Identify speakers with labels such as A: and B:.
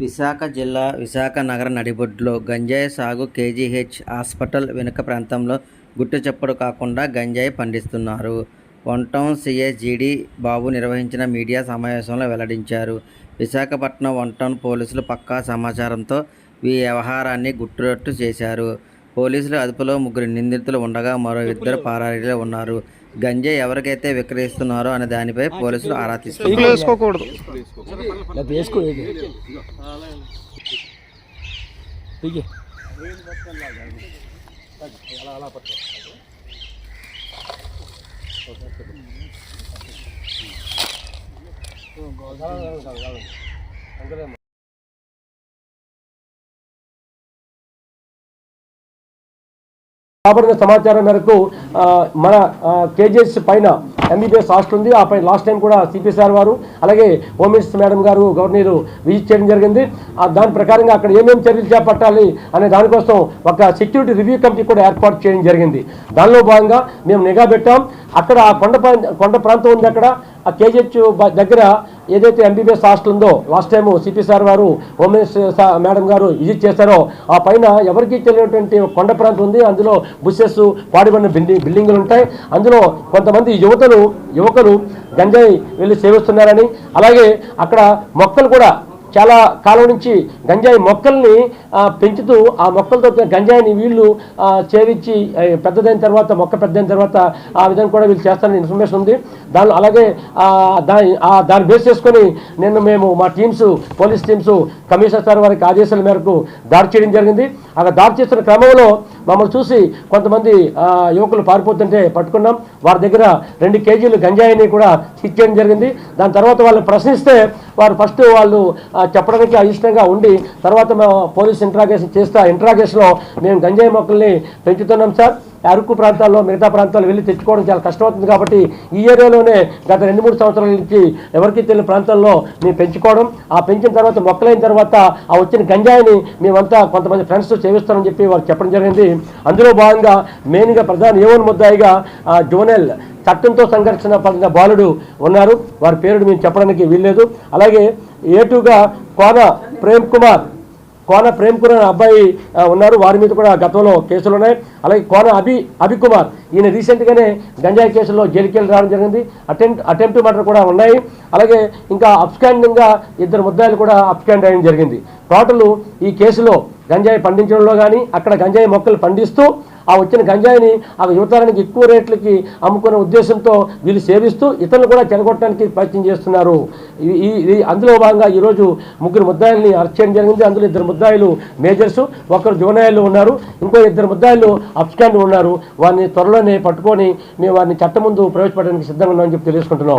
A: విశాఖ జిల్లా విశాఖ నగర నడిబొడ్డులో గంజాయి సాగు కేజీహెచ్ హాస్పిటల్ వెనుక ప్రాంతంలో గుట్టు చప్పుడు కాకుండా గంజాయి పండిస్తున్నారు. వన్ టౌన్ సీఐ బాబు నిర్వహించిన మీడియా సమావేశంలో వెల్లడించారు. విశాఖపట్నం వన్ టౌన్ పోలీసులు పక్కా సమాచారంతో ఈ వ్యవహారాన్ని గుట్టురట్టు చేశారు. పోలీసులు అదుపులో ముగ్గురు నిందితులు ఉండగా మరో ఇద్దరు పారారీలో ఉన్నారు. గంజాయి ఎవరికైతే విక్రయిస్తున్నారో అనే దానిపై పోలీసులు ఆరా తీస్తున్నారు
B: ఇంట్లో వేసుకోకూడదు.
C: రాబడిన సమాచారం మేరకు మన కేజీఎస్ పైన ఎంబీబీఎస్ హాస్టల్ ఉంది. ఆ పైన లాస్ట్ టైం కూడా సిపిసిఆర్ వారు అలాగే హోమ్ మినిస్టర్ మేడం గారు గవర్నర్ విజిట్ చేయడం జరిగింది. దాని ప్రకారంగా అక్కడ ఏమేమి చర్యలు చేపట్టాలి అనే దానికోసం ఒక సెక్యూరిటీ రివ్యూ కమిటీ కూడా ఏర్పాటు చేయడం జరిగింది. దానిలో భాగంగా మేము నిఘా పెట్టాం. అక్కడ ఆ కొండ కొండ ప్రాంతం ఉంది అక్కడ. ఆ కేజీహెచ్ దగ్గర ఏదైతే ఎంబీబీఎస్ హాస్టల్ ఉందో లాస్ట్ టైం సిపి సార్ వారు హోమ్ మేడం గారు విజిట్ చేశారో ఆ పైన ఎవరికి తెలియనటువంటి కొండ ప్రాంతం ఉంది. అందులో బుసెస్ పాడిపడిన బిల్డింగ్ బిల్డింగులు ఉంటాయి. అందులో కొంతమంది యువతలు యువకులు గంజాయి వెళ్ళి సేవిస్తున్నారని. అలాగే అక్కడ మొక్కలు కూడా చాలా కాలం నుంచి గంజాయి మొక్కల్ని పెంచుతూ ఆ మొక్కలతో గంజాయిని వీళ్ళు ఆ, పెద్దదైన తర్వాత మొక్క పెద్దదైన తర్వాత ఆ విధంగా కూడా వీళ్ళు చేస్తారని ఇన్ఫర్మేషన్ ఉంది. దాని అలాగే దాని దాన్ని బేస్ చేసుకొని నిన్న మేము మా teams police teams commissioner sir వారికి ఆదేశాల మేరకు దాడి చేయడం జరిగింది. అక్కడ దాడి చేస్తున్న క్రమంలో మమ్మల్ని చూసి కొంతమంది యువకులు పారిపోతుంటే పట్టుకున్నాం. వారి దగ్గర రెండు కేజీలు గంజాయిని కూడా సీజ్ చేయడం జరిగింది. దాని తర్వాత వాళ్ళు ప్రశ్నిస్తే వారు ఫస్ట్ వాళ్ళు చెప్పడానికి అయిష్టంగా ఉండి తర్వాత మేము పోలీస్ ఇంట్రాగేషన్ చేస్తే. ఆ ఇంట్రాగేషన్లో మేము గంజాయి మొక్కల్ని పెంచుతున్నాం సార్. అరకు ప్రాంతాల్లో మిగతా ప్రాంతాలు వెళ్ళి తెచ్చుకోవడం చాలా కష్టమవుతుంది కాబట్టి ఈ ఏరియాలోనే గత రెండు మూడు సంవత్సరాల నుంచి ఎవరికి తెలియని ప్రాంతాల్లో మేము పెంచుకోవడం ఆ పెంచిన తర్వాత మొక్కలైన తర్వాత ఆ వచ్చిన గంజాయిని మేమంతా కొంతమంది ఫ్రెండ్స్ సేవిస్తామని చెప్పి వారు చెప్పడం జరిగింది. అందులో భాగంగా మెయిన్గా ప్రధాన ఏవన్ ముద్దాయిగా జోనెల్ చట్టంతో సంఘర్షణ పడిన బాలుడు ఉన్నారు. వారి పేరు మేము చెప్పడానికి వీల్లేదు. అలాగే ఏటుగా కోన ప్రేమ్ కుమార్ కోన ప్రేమ్ కుమార్ అబ్బాయి ఉన్నారు. వారి మీద కూడా గతంలో కేసులు ఉన్నాయి. అలాగే కోన అభి అభికుమార్ ఈయన రీసెంట్గానే గంజాయి కేసులో జైలుకి రావడం జరిగింది. అటెంప్ట్ అటెంప్ట్ మర్డర్ కూడా ఉన్నాయి. అలాగే ఇంకా అప్స్కాండింగ్గా ఇద్దరు ముద్దాయిలు కూడా అప్స్కాండ్ అయ్యడం జరిగింది. టోటల్ ఈ కేసులో గంజాయి పండించడంలో కానీ అక్కడ గంజాయి మొక్కలు పండిస్తూ ఆ వచ్చిన గంజాయిని ఆ యువతరానికి ఎక్కువ రేట్లకి అమ్ముకునే ఉద్దేశంతో వీళ్ళు సేవిస్తూ ఇతరులు కూడా చెడగొట్టడానికి ప్రయత్నం చేస్తున్నారు. ఈ- ఈ అందులో భాగంగా ఈరోజు ముగ్గురు ముద్దాయిల్ని అరెస్ట్ చేయడం జరిగింది. అందులో ఇద్దరు ముద్దాయిలు మేజర్స్ ఒకరు జోనాయిలు ఉన్నారు. ఇంకో ఇద్దరు ముద్దాయిలు అప్స్టాండ్ ఉన్నారు. వారిని త్వరలోనే పట్టుకొని మేము వారిని చట్టం ముందు ప్రవేశపెట్టడానికి సిద్ధంగా ఉన్నామని చెప్పి తెలుసుకుంటున్నాం